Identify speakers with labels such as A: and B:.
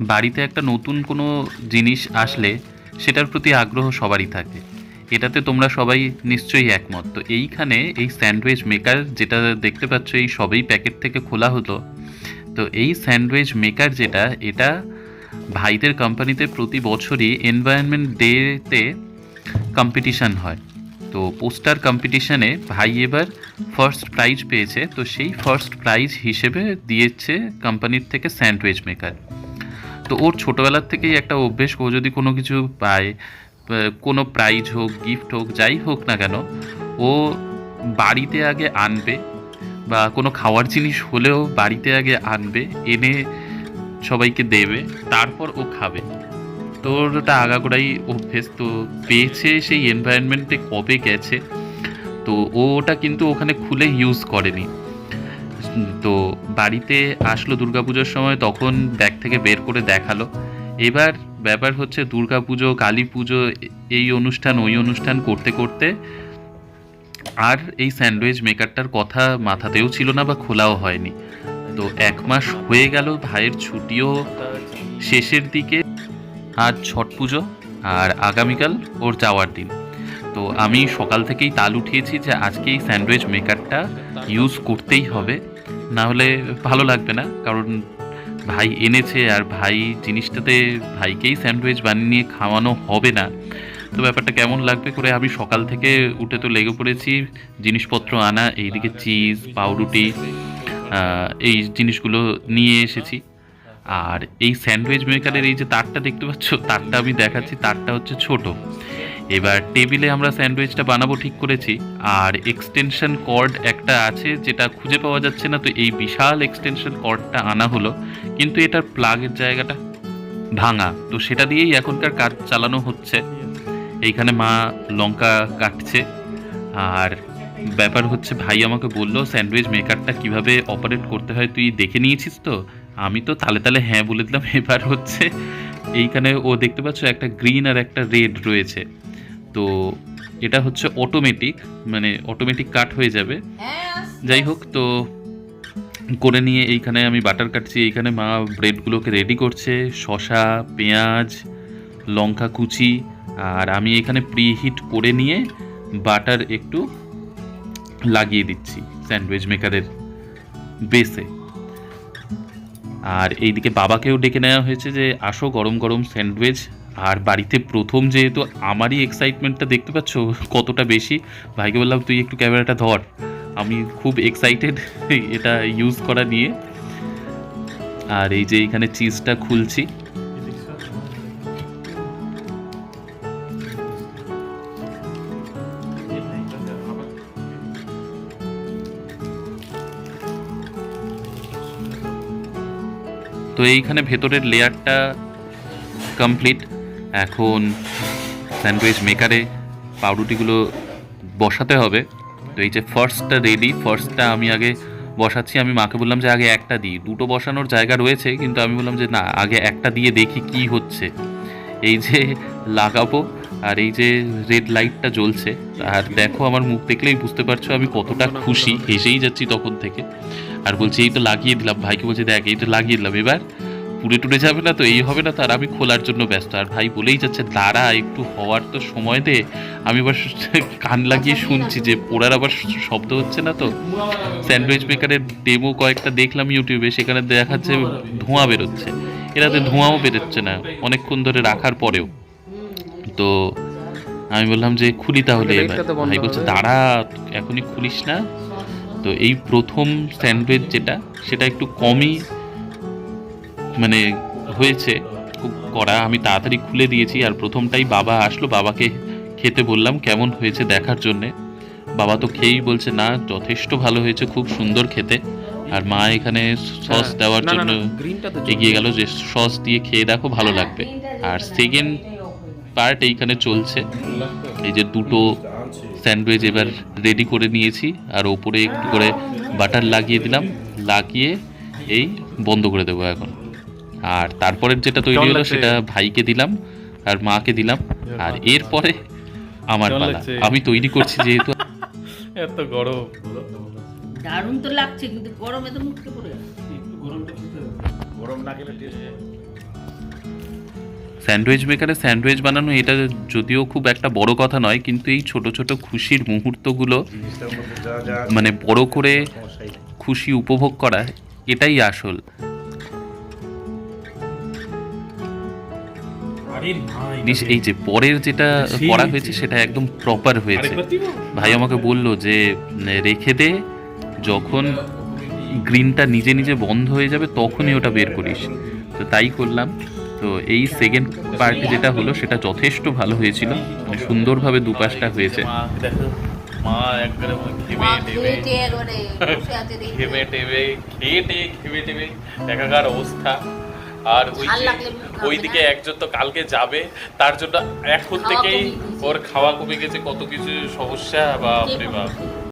A: বাড়িতে একটা নতুন কোনো জিনিস আসলে সেটার প্রতি আগ্রহ সবারই থাকে। এটাতে তোমরা সবাই নিশ্চয়ই একমত। তো এইখানে এই স্যান্ডউইচ মেকার যেটা দেখতে পাচ্ছ, এই সবেই প্যাকেট থেকে খোলা হতো। তো এই স্যান্ডউইচ মেকার যেটা, এটা ভাইদের কোম্পানিতে প্রতি বছরই এনভায়রনমেন্ট ডেতে কম্পিটিশান হয়। তো পোস্টার কম্পিটিশানে ভাই এবার ফার্স্ট প্রাইজ পেয়েছে। তো সেই ফার্স্ট প্রাইজ হিসেবে দিয়েছে কোম্পানির থেকে স্যান্ডউইচ মেকার। তো ওর ছোটোবেলার থেকেই একটা অভ্যেস, ও যদি কোনো কিছু পায় কোনো প্রাইজ হোক গিফট হোক, যাই হোক না কেন, ও বাড়িতে আগে আনবে বা কোনো খাওয়ার জিনিস হলেও বাড়িতে আগে আনবে, এনে সবাইকে দেবে, তারপর ও খাবে। তো ওর ওটা আগাগোড়াই অভ্যেস, তো পেয়েছে সেই এনভায়রনমেন্টে কবে গেছে, তো ও ওটা কিন্তু ওখানে খুলে ইউজ করেনি। তো বাড়িতে আসলো দুর্গাপুজোর সময়, তখন ব্যাগ থেকে বের করে দেখাল। এবার ব্যাপার হচ্ছে দুর্গাপুজো কালী পুজো এই অনুষ্ঠান, ওই অনুষ্ঠান করতে করতে আর এই স্যান্ডউইচ মেকারটার কথা মাথাতেও ছিল না বা খোলাও হয়নি। তো এক মাস হয়ে গেল ভাইয়ের ছুটিও শেষের দিকে। আজ ছট পুজো আর আগামীকাল ওর যাওয়ার দিন। তো আমি সকাল থেকেই তাল উঠিয়েছি যে আজকে এই স্যান্ডউইচ মেকারটা ইউজ করতেই হবে। না হলে ভালো লাগবে না, কারণ ভাই এনেছে আর ভাই জিনিসটাতে ভাইকেই স্যান্ডউইচ বানিয়ে নিয়ে খাওয়ানো হবে না। তো ব্যাপারটা কেমন লাগবে করে আমি সকাল থেকে উঠে তো লেগে পড়েছি, জিনিসপত্র আনা, এইদিকে চিজ, পাউরুটি এই জিনিসগুলো নিয়ে এসেছি। আর এই স্যান্ডউইচ মেকারের এই যে তারটা দেখতে পাচ্ছ, তারটা আমি দেখাচ্ছি, তারটা হচ্ছে ছোট। এবার টেবিলে আমরা স্যান্ডউইচটা বানাবো ঠিক করেছি, আর এক্সটেনশন কর্ড একটা আছে যেটা খুঁজে পাওয়া যাচ্ছে না, তো এই বিশাল এক্সটেনশন কর্ডটা আনা হলো, কিন্তু এটার প্লাগের জায়গাটা ভাঙা, তো সেটা দিয়েই এখনকার কাজ চালানো হচ্ছে। এইখানে মা লঙ্কা কাটছে, আর ব্যাপার হচ্ছে ভাই আমাকে বলল, স্যান্ডউইচ মেকারটা কীভাবে অপারেট করতে হয় তুই দেখে নিয়েছিস তো? আমি তো তালে তালে হ্যাঁ বলে দিলাম, এবার হচ্ছে এইখানে ও দেখতে পাচ্ছ একটা গ্রিন আর একটা রেড রয়েছে। তো এটা হচ্ছে অটোমেটিক মানে অটোমেটিক কাট হয়ে যাবে। যাই হোক তো করে নিয়ে এইখানে আমি বাটার কাটছি। এইখানে মা ব্রেডগুলোকে রেডি করছে। শশা পেঁয়াজ লঙ্কা কুচি আর আমি এখানে প্রি হিট করে নিয়ে বাটার একটু লাগিয়ে দিচ্ছি স্যান্ডউইচ মেকারের বেসে আর এইদিকে বাবাকেও ডেকে নেওয়া হয়েছে যে আসো গরম গরম স্যান্ডউইচ আর বাড়িতে প্রথম যেহেতু আমারই এক্সাইটমেন্টটা দেখতে পাচ্ছ কতটা বেশি, ভাইকে বললাম, তুই একটু ক্যামেরাটা ধর। আমি খুব এক্সাইটেড এটা ইউজ করা নিয়ে। আর এই যে এখানে চিজটা খুলছি। তো এইখানে ভেতরের লেয়ারটা কমপ্লিট এখন স্যান্ডউইচ মেকারে পাউরুটিগুলো বসাতে হবে। তো এই যে ফার্স্টটা রেডি ফার্স্টটা আমি আগে বসাচ্ছি। আমি মাকে বললাম যে আগে একটা দিই। দুটো বসানোর জায়গা রয়েছে, কিন্তু আমি বললাম যে না, আগে একটা দিয়ে দেখি কি হচ্ছে। এই যে লাগাবো, আর এই যে রেড লাইটটা জ্বলছে। আর দেখো, আমার মুখ দেখলেই বুঝতে পারছ, আমি কতটা খুশি। হেসেই যাচ্ছি তখন থেকে। আর বলছি, এই তো লাগিয়ে দিলাম। ভাইকে বলছি, দেখ, এই তো লাগিয়ে দিলাম। এবার পুড়ে টুড়ে যাবে না তো এই হবে না তো আর আমি খোলার জন্য ব্যস্ত। আর ভাই বলেই যাচ্ছে দাঁড়া একটু হওয়ার তো সময় দে। আমি আবার কান লাগিয়ে শুনছি যে পোড়ার আবার শব্দ হচ্ছে না তো? স্যান্ডউইচ মেকারের ডেমো কয়েকটা দেখলাম ইউটিউবে সেখানে দেখাচ্ছে ধোঁয়া বেরোচ্ছে। এরাতে ধোঁয়াও বেরোচ্ছে না অনেকক্ষণ ধরে রাখার পরেও। তো আমি বললাম যে খুলি তাহলে ভাই বলছে দাঁড়া এখনই খুলিস না। তো এই প্রথম স্যান্ডউইচ যেটা সেটা একটু কমই মানে হয়েছে। খুব করা আমি তাড়াতাড়ি খুলে দিয়েছি আর প্রথমটাই বাবা আসলো বাবাকে খেতে বললাম কেমন হয়েছে দেখার জন্যে। বাবা তো খেয়েই বলছে না যথেষ্ট ভালো হয়েছে খুব সুন্দর খেতে। আর মা এখানে সস দেওয়ার
B: হ্যাঁ। না,
A: জন্য এগিয়ে গেল যে সস দিয়ে খেয়ে দেখো ভালো লাগবে। আর সেকেন্ড পার্ট এইখানে চলছে। এই যে দুটো স্যান্ডউইচ এবার রেডি করে নিয়েছি আর ওপরে একটু করে বাটার লাগিয়ে দিলাম। লাগিয়ে এই বন্ধ করে দেবো এখন। আর তারপরের যেটা তৈরি হলো সেটা ভাইকে দিলাম আর মাকে দিলাম। আর এরপরে আমার পালা। আমি তৈরি করছি যেহেতু।
B: এত গরম।
C: দারুণ তো লাগছে কিন্তু গরমে তো মুখে পড়ে
B: গরম না গেলে
A: স্যান্ডউইচ মেকারে স্যান্ডউইচ বানানো এটা যদিও খুব একটা বড় কথা নয় কিন্তু এই ছোট ছোট খুশির মুহূর্তগুলো মানে বড় করে খুশি উপভোগ করা এটাই আসল। জিনিস এই যে পরের যেটা করা হয়েছে সেটা একদম প্রপার হয়েছে। ভাই আমাকে বলল যে রেখে দে। যখন গ্রিনটা নিজে নিজে বন্ধ হয়ে যাবে তখনই ওটা বের করিস। তো তাই করলাম। তো এই সেকেন্ড পার্টি যেটা হলো সেটা যথেষ্ট ভালো হয়েছিল। মানে সুন্দরভাবে দুপাশটা হয়েছে।
B: মা একবারে
D: খেয়ে
B: একাকার অবস্থা। আর ওই ওইদিকে একজন তো কালকে যাবে তার জন্য এখন থেকেই ওর খাওয়া কমে গেছে কত কিছু সমস্যা বাপরে বাপ